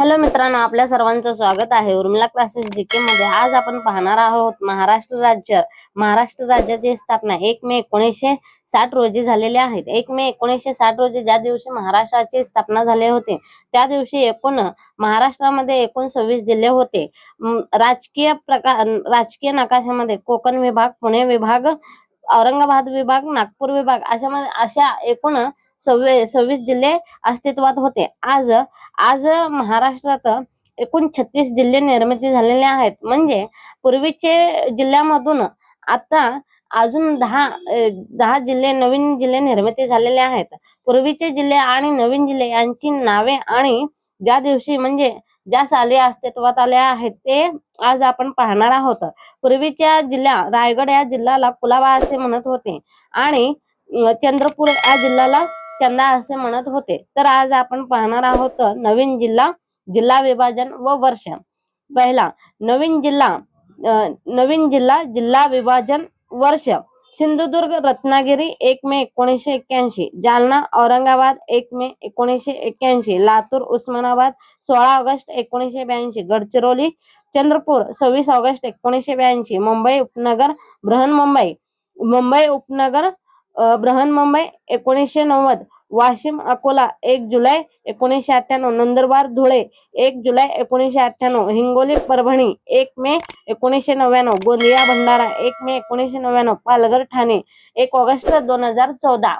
Hello मित्रांनो आपल्या सर्वांचं स्वागत आहे उर्मिला क्लासेस जीके मध्ये. आज आपण पाहणार आहोत महाराष्ट्र राज्य. महाराष्ट्र राज्याची स्थापना एक मे एकोणीसशे साठ रोजी झालेली आहेत एक मे एकोणीसशे साठ रोजी ज्या दिवशी महाराष्ट्राची स्थापना झाले होते त्या दिवशी एकूण महाराष्ट्रामध्ये एकूण सव्वीस जिल्हे होते. राजकीय प्रकार राजकीय नकाशामध्ये कोकण विभाग पुणे विभाग औरंगाबाद विभाग नागपूर विभाग अशा अशा एकूण सव्वी सव्वीस जिल्हे अस्तित्वात होते. आज आज महाराष्ट्रात एकूण छत्तीस जिल्हे निर्मिती झालेले आहेत. म्हणजे पूर्वीचे जिल्ह्यामधून आता अजून दहा दहा जिल्हे नवीन जिल्हे निर्मिती झालेले आहेत. पूर्वीचे जिल्हे आणि नवीन जिल्हे यांची नावे आणि ज्या दिवशी म्हणजे ज्या साली अस्तित्वात आले आहेत ते आज आपण पाहणार आहोत. पूर्वीच्या जिल्हा रायगड या जिल्ह्याला कुलाबा असे म्हणत होते आणि चंद्रपूर या जिल्ह्याला चंदा असे म्हणत होते. तर आज आपण पाहणार आहोत नवीन जिल्हा जिल्हा विभाजन व वर्ष. पहिला नवीन जिल्हा नवीन जिल्हा जिल्हा विभाजन वर्ष. सिंधुदुर्ग रत्नागिरी एक मे एकोणीसशे एक्क्याऐंशी. जालना औरंगाबाद एक मे एकोणीसशे एक्क्याऐंशी. लातूर उस्मानाबाद सोळा ऑगस्ट एकोणीसशे ब्याऐंशी. गडचिरोली चंद्रपूर सव्वीस ऑगस्ट एकोणीसशे ब्याऐंशी. मुंबई उपनगर बृहन्मुंबई. मुंबई उपनगर अ, बृहन्मुंबई एकोणीसशे नव्वद. वाशिम अकोला एक जुलै एकोणीसशे अठ्ठ्याण्णव. नंदुरबार धुळे एक जुलै एकोणीसशे अठ्ठ्याण्णव. हिंगोली परभणी एक मे एकोणीसशे नव्याण्णव. गोंदिया भंडारा एक मे एकोणीसशे नव्याण्णव. पालघर ठाणे एक ऑगस्ट दोन हजार चौदा.